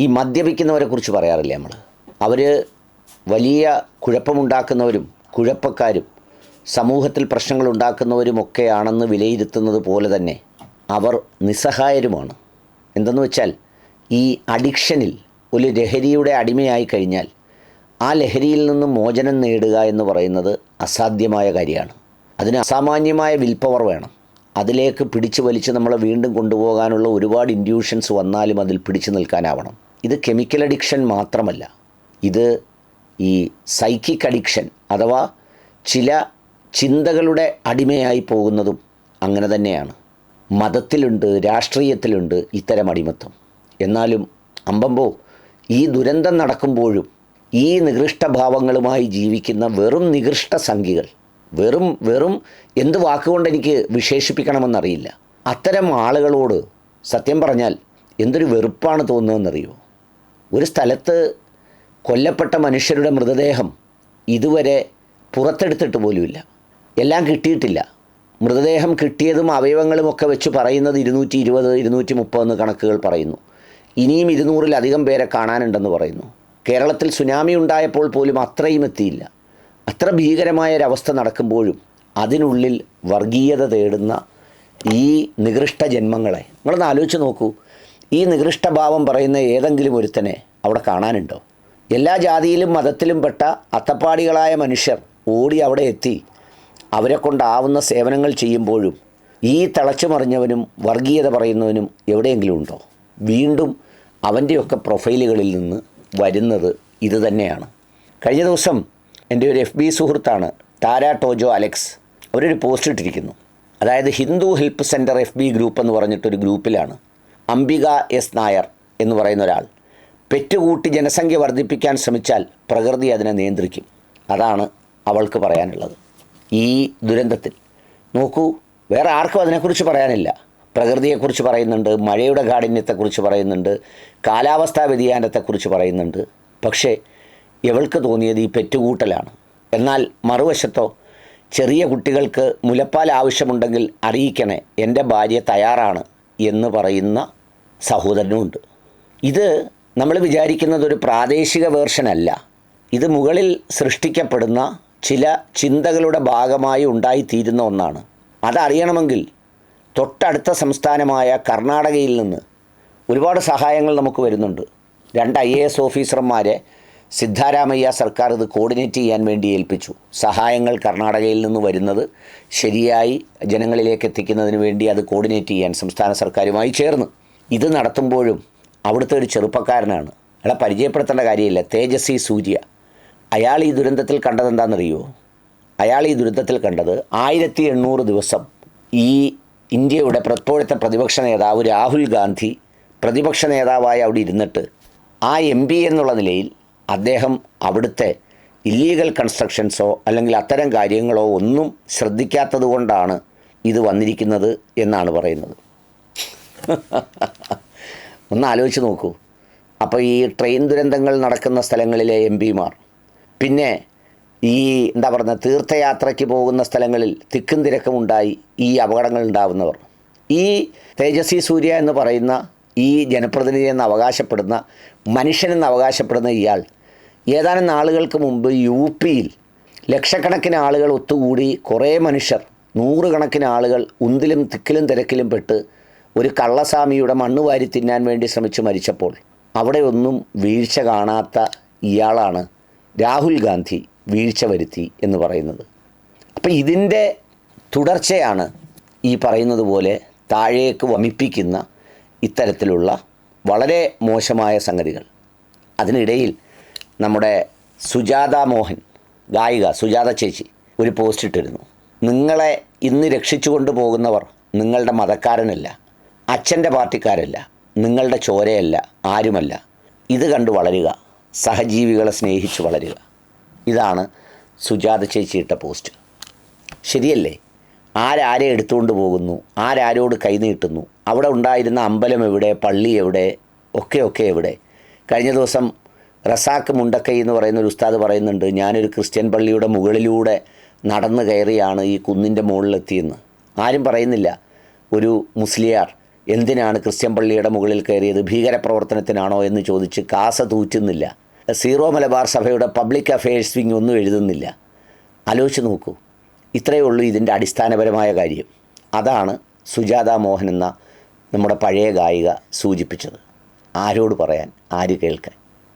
ഈ മദ്യപിക്കുന്നവരെ കുറിച്ച് പറയാറില്ല നമ്മൾ അവർ വലിയ കുഴപ്പമുണ്ടാക്കുന്നവരും കുഴപ്പക്കാരും സമൂഹത്തിൽ പ്രശ്നങ്ങൾ ഉണ്ടാക്കുന്നവരുമൊക്കെയാണെന്ന് വിലയിരുത്തുന്നത് പോലെ തന്നെ അവർ നിസ്സഹായരുമാണ്. എന്തെന്ന് വെച്ചാൽ ഈ അഡിക്ഷനിൽ ഒരു ലഹരിയുടെ അടിമയായി കഴിഞ്ഞാൽ ആ ലഹരിയിൽ നിന്ന് മോചനം നേടുക എന്ന് പറയുന്നത് അസാധ്യമായ കാര്യമാണ്. അതിന് അസാമാന്യമായ വിൽപ്പവർ പവർ വേണം. അതിലേക്ക് പിടിച്ചു വലിച്ച് നമ്മളെ വീണ്ടും കൊണ്ടുപോകാനുള്ള ഒരുപാട് ഇൻഡ്യൂഷൻസ് വന്നാലും അതിൽ പിടിച്ചു നിൽക്കാനാവണം. ഇത് കെമിക്കൽ അഡിക്ഷൻ മാത്രമല്ല. ഇത് ഈ സൈക്കിക് അഡിക്ഷൻ അഥവാ ചില ചിന്തകളുടെ അടിമയായി പോകുന്നതും അങ്ങനെ തന്നെയാണ്. മതത്തിലുണ്ട് രാഷ്ട്രീയത്തിലുണ്ട് ഇത്തരം അടിമത്വം എന്നാലും അമ്പമ്പോ ഈ ദുരന്തം നടക്കുമ്പോഴും ഈ നികൃഷ്ടഭാവങ്ങളുമായി ജീവിക്കുന്ന വെറും നികൃഷ്ട സംഖ്യകൾ വെറും വെറും എന്ത് വാക്കുകൊണ്ട് എനിക്ക് വിശേഷിപ്പിക്കണമെന്നറിയില്ല. അത്തരം ആളുകളോട് സത്യം പറഞ്ഞാൽ എന്തൊരു വെറുപ്പാണ് തോന്നുന്നതെന്നറിയോ ഒരു സ്ഥലത്ത് കൊല്ലപ്പെട്ട മനുഷ്യരുടെ മൃതദേഹം ഇതുവരെ പുറത്തെടുത്തിട്ട് പോലുമില്ല. എല്ലാം കിട്ടിയിട്ടില്ല. മൃതദേഹം കിട്ടിയതും അവയവങ്ങളും ഒക്കെ വെച്ച് പറയുന്നത് ഇരുന്നൂറ്റി ഇരുപത് ഇരുന്നൂറ്റി മുപ്പതെന്ന് കണക്കുകൾ പറയുന്നു. ഇനിയും ഇരുന്നൂറിലധികം പേരെ കാണാനുണ്ടെന്ന് പറയുന്നു. കേരളത്തിൽ സുനാമി ഉണ്ടായപ്പോൾ പോലും അത്രയും എത്തിയില്ല. അത്ര ഭീകരമായ ഒരവസ്ഥ നടക്കുമ്പോഴും അതിനുള്ളിൽ വർഗീയത തേടുന്ന ഈ നികൃഷ്ട ജന്മങ്ങളെ. നിങ്ങളൊന്ന് ആലോചിച്ച് നോക്കൂ. ഈ നികൃഷ്ടഭാവം പറയുന്ന ഏതെങ്കിലും ഒരുത്തനെ അവിടെ കാണാനുണ്ടോ? എല്ലാ ജാതിയിലും മതത്തിലും പെട്ട അത്തപ്പാടികളായ മനുഷ്യർ ഓടി അവിടെ എത്തി അവരെ കൊണ്ടാവുന്ന സേവനങ്ങൾ ചെയ്യുമ്പോഴും ഈ തിളച്ചു മറിഞ്ഞവനും വർഗീയത പറയുന്നവനും എവിടെയെങ്കിലും ഉണ്ടോ? വീണ്ടും അവന്റെയൊക്കെ പ്രൊഫൈലുകളിൽ നിന്ന് വരുന്നത് ഇതുതന്നെയാണ് കഴിഞ്ഞ ദിവസം എന്റെ ഒരു എഫ് ബി സുഹൃത്താണ് ടാര ടോജോ അലക്സ് അവരൊരു പോസ്റ്റ് ഇട്ടിരിക്കുന്നു. അതായത് Hindu help center F B group എന്ന് പറഞ്ഞിട്ടൊരു ഗ്രൂപ്പിലാണ്. അംബിക എസ് നായർ എന്ന് പറയുന്ന ഒരാൾ. പെറ്റുകൂട്ടി ജനസംഖ്യ വർദ്ധിപ്പിക്കാൻ ശ്രമിച്ചാൽ പ്രകൃതി അതിനെ നിയന്ത്രിക്കും. അതാണ് അവൾക്ക് പറയാനുള്ളത്. ഈ ദുരന്തത്തിൽ. നോക്കൂ വേറെ ആർക്കും അതിനെക്കുറിച്ച് പറയാനില്ല. പ്രകൃതിയെക്കുറിച്ച് പറയുന്നുണ്ട് മഴയുടെ കാഠിന്യത്തെക്കുറിച്ച് പറയുന്നുണ്ട് കാലാവസ്ഥാ വ്യതിയാനത്തെക്കുറിച്ച് പറയുന്നുണ്ട്. പക്ഷേ ഇവൾക്ക് തോന്നിയത് ഈ പെറ്റുകൂട്ടലാണ്. എന്നാൽ മറുവശത്തോ ചെറിയ കുട്ടികൾക്ക് മുലപ്പാൽ ആവശ്യമുണ്ടെങ്കിൽ അറിയിക്കണേ എന്റെ ഭാര്യ തയ്യാറാണ് എന്ന് പറയുന്ന സഹോദരനുമുണ്ട്. ഇത് നമ്മൾ വിചാരിക്കുന്നത് ഒരു പ്രാദേശിക വേർഷനല്ല ഇത് മുകളിൽ സൃഷ്ടിക്കപ്പെടുന്ന ചില ചിന്തകളുടെ ഭാഗമായി ഉണ്ടായിത്തീരുന്ന ഒന്നാണ്. അതറിയണമെങ്കിൽ തൊട്ടടുത്ത സംസ്ഥാനമായ കർണാടകയിൽ നിന്ന് ഒരുപാട് സഹായങ്ങൾ നമുക്ക് വരുന്നുണ്ട്. രണ്ട് ഐ എ എസ് ഓഫീസർമാരെ സിദ്ധാരാമയ്യ സർക്കാർ ഇത് കോർഡിനേറ്റ് ചെയ്യാൻ വേണ്ടി ഏൽപ്പിച്ചു. സഹായങ്ങൾ കർണാടകയിൽ നിന്ന് വരുന്നത് ശരിയായി ജനങ്ങളിലേക്ക് എത്തിക്കുന്നതിന് വേണ്ടി അത് കോർഡിനേറ്റ് ചെയ്യാൻ സംസ്ഥാന സർക്കാരുമായി ചേർന്ന്. ഇത് നടത്തുമ്പോഴും അവിടുത്തെ ഒരു ചെറുപ്പക്കാരനാണ്. അയാളെ പരിചയപ്പെടുത്തേണ്ട കാര്യമില്ല. തേജസ്വി സൂര്യ. അയാൾ ഈ ദുരന്തത്തിൽ കണ്ടത് എന്താണെന്നറിയോ? അയാൾ ഈ ദുരന്തത്തിൽ കണ്ടത് ആയിരത്തി എണ്ണൂറ് ദിവസം ഈ ഇന്ത്യയുടെ പ്രപ്പോഴത്തെ പ്രതിപക്ഷ നേതാവ് രാഹുൽ ഗാന്ധി പ്രതിപക്ഷ നേതാവായി അവിടെ ഇരുന്നിട്ട് ആ എം പി എന്നുള്ള നിലയിൽ അദ്ദേഹം അവിടുത്തെ ഇല്ലീഗൽ കൺസ്ട്രക്ഷൻസോ അല്ലെങ്കിൽ അത്തരം കാര്യങ്ങളോ ഒന്നും ശ്രദ്ധിക്കാത്തത് കൊണ്ടാണ് ഇത് വന്നിരിക്കുന്നത് എന്നാണ് പറയുന്നത്. ഒന്ന് ആലോചിച്ച് നോക്കൂ. അപ്പോൾ ഈ ട്രെയിൻ ദുരന്തങ്ങൾ നടക്കുന്ന സ്ഥലങ്ങളിലെ എം പിമാർ പിന്നെ ഈ എന്താ പറയുക തീർത്ഥയാത്രയ്ക്ക് പോകുന്ന സ്ഥലങ്ങളിൽ തിക്കും തിരക്കുമുണ്ടായി ഈ അപകടങ്ങൾ ഉണ്ടാവുന്നവർ ഈ തേജസ്വി സൂര്യ എന്ന് പറയുന്ന ഈ ജനപ്രതിനിധി എന്ന് അവകാശപ്പെടുന്ന മനുഷ്യനെന്ന് അവകാശപ്പെടുന്ന ഇയാൾ ഏതാനും നാളുകൾക്ക് മുമ്പ് യു പിയിൽ ലക്ഷക്കണക്കിന് ആളുകൾ ഒത്തുകൂടി കുറേ മനുഷ്യർ നൂറുകണക്കിന് ആളുകൾ ഉന്തിലും തിക്കിലും തിരക്കിലും പെട്ട് ഒരു കള്ളസ്വാമിയുടെ മണ്ണ് വാരി തിന്നാൻ വേണ്ടി ശ്രമിച്ചു മരിച്ചപ്പോൾ അവിടെയൊന്നും വീഴ്ച കാണാത്ത ഇയാളാണ് രാഹുൽ ഗാന്ധി വീഴ്ച വരുത്തി എന്ന് പറയുന്നത്. അപ്പോൾ ഇതിന്റെ തുടർച്ചയാണ് ഈ പറയുന്നത് പോലെ താഴേക്ക് വമിപ്പിക്കുന്ന ഇത്തരത്തിലുള്ള വളരെ മോശമായ സംഗതികൾ. അതിനിടയിൽ നമ്മുടെ സുജാത മോഹൻ ഗായിക സുജാത ചേച്ചി ഒരു പോസ്റ്റ് ഇട്ടിരുന്നു. നിങ്ങളെ ഇന്ന് രക്ഷിച്ചു കൊണ്ടുപോകുന്നവർ നിങ്ങളുടെ മതക്കാരനല്ല അച്ഛന്റെ പാർട്ടിക്കാരല്ല നിങ്ങളുടെ ചോരയല്ല ആരുമല്ല. ഇത് കണ്ട് വളരുക സഹജീവികളെ സ്നേഹിച്ച് വളരുക. ഇതാണ് സുജാത ചേച്ചി ഇട്ട പോസ്റ്റ് ശരിയല്ലേ? ആരാരെ എടുത്തുകൊണ്ട് പോകുന്നു ആരാരോട് കൈനീട്ടുന്നു അവിടെ ഉണ്ടായിരുന്ന അമ്പലം എവിടെ പള്ളി എവിടെ ഒക്കെ ഒക്കെ എവിടെ? കഴിഞ്ഞ ദിവസം റസാക്ക് മുണ്ടക്കൈ എന്ന് പറയുന്ന ഒരു ഉസ്താദ് പറയുന്നുണ്ട് ഞാനൊരു ക്രിസ്ത്യൻ പള്ളിയുടെ മുകളിലൂടെ നടന്നു കയറിയാണ് ഈ കുന്നിന്റെ മുകളിലെത്തിയെന്ന്. ആരും പറയുന്നില്ല ഒരു മുസ്ലിയാർ എന്തിനാണ് ക്രിസ്ത്യൻ പള്ളിയുടെ മുകളിൽ കയറിയത്? ഭീകരപ്രവർത്തനത്തിനാണോ? എന്ന് ചോദിച്ച് കാസ തൂറ്റുന്നില്ല. സീറോ മലബാർ സഭയുടെ പബ്ലിക് അഫയേഴ്സ് വിങ് ഒന്നും എഴുതുന്നില്ല. ആലോചിച്ച് നോക്കൂ ഇത്രയേ ഉള്ളൂ ഇതിന്റെ അടിസ്ഥാനപരമായ കാര്യം. അതാണ് സുജാത മോഹൻ എന്ന നമ്മുടെ പഴയ ഗായിക സൂചിപ്പിച്ചത്. ആരോട് പറയാൻ? ആര് കേൾക്കാൻ?